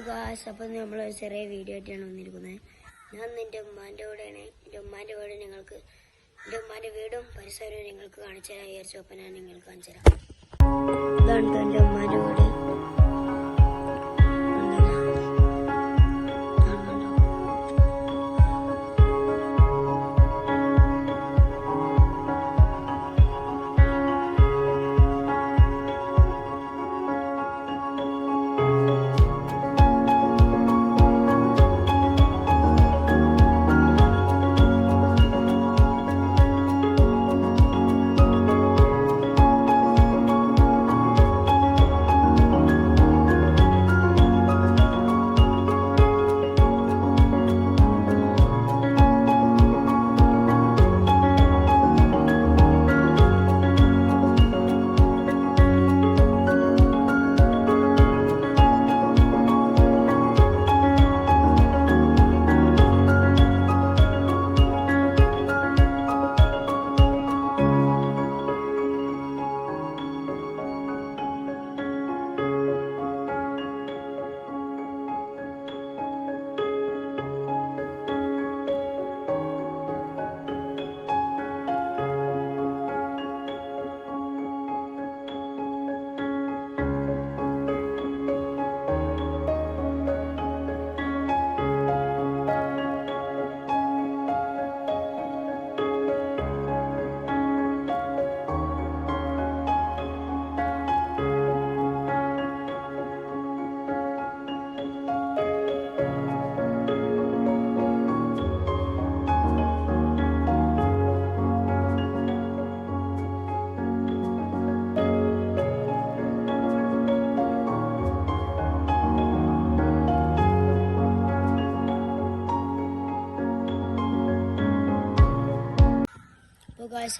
Guys അപ്പം നമ്മൾ ചെറിയ വീഡിയോ ആയിട്ടാണ് വന്നിരിക്കുന്നത്. ഞാൻ എന്റെ ഉമ്മാന്റെ കൂടെയാണ്. എന്റെ ഉമ്മാന്റെ വീട് നിങ്ങൾക്ക് എന്റെ ഉമ്മാന്റെ വീടും പരിസരവും നിങ്ങൾക്ക് കാണിച്ചു തരാൻ വിചാരിച്ചു അപ്പം ഞാൻ നിങ്ങൾക്ക് കാണിച്ചു തരാം. ഇതാണ് എന്റെ ഉമ്മാന്റെ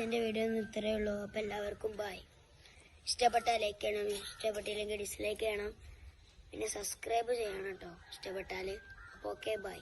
എന്റെ വീഡിയോ ഒന്നും ഇത്രയേ ഉള്ളൂ. അപ്പോൾ എല്ലാവർക്കും ബായ് ഇഷ്ടപ്പെട്ടാൽ ലൈക്ക് ചെയ്യണം. ഇഷ്ടപ്പെട്ടില്ലെങ്കിൽ ഡിസ്ലൈക്ക് ചെയ്യണം. പിന്നെ സബ്സ്ക്രൈബ് ചെയ്യണം കേട്ടോ ഇഷ്ടപ്പെട്ടാൽ അപ്പോൾ ഓക്കെ ബൈ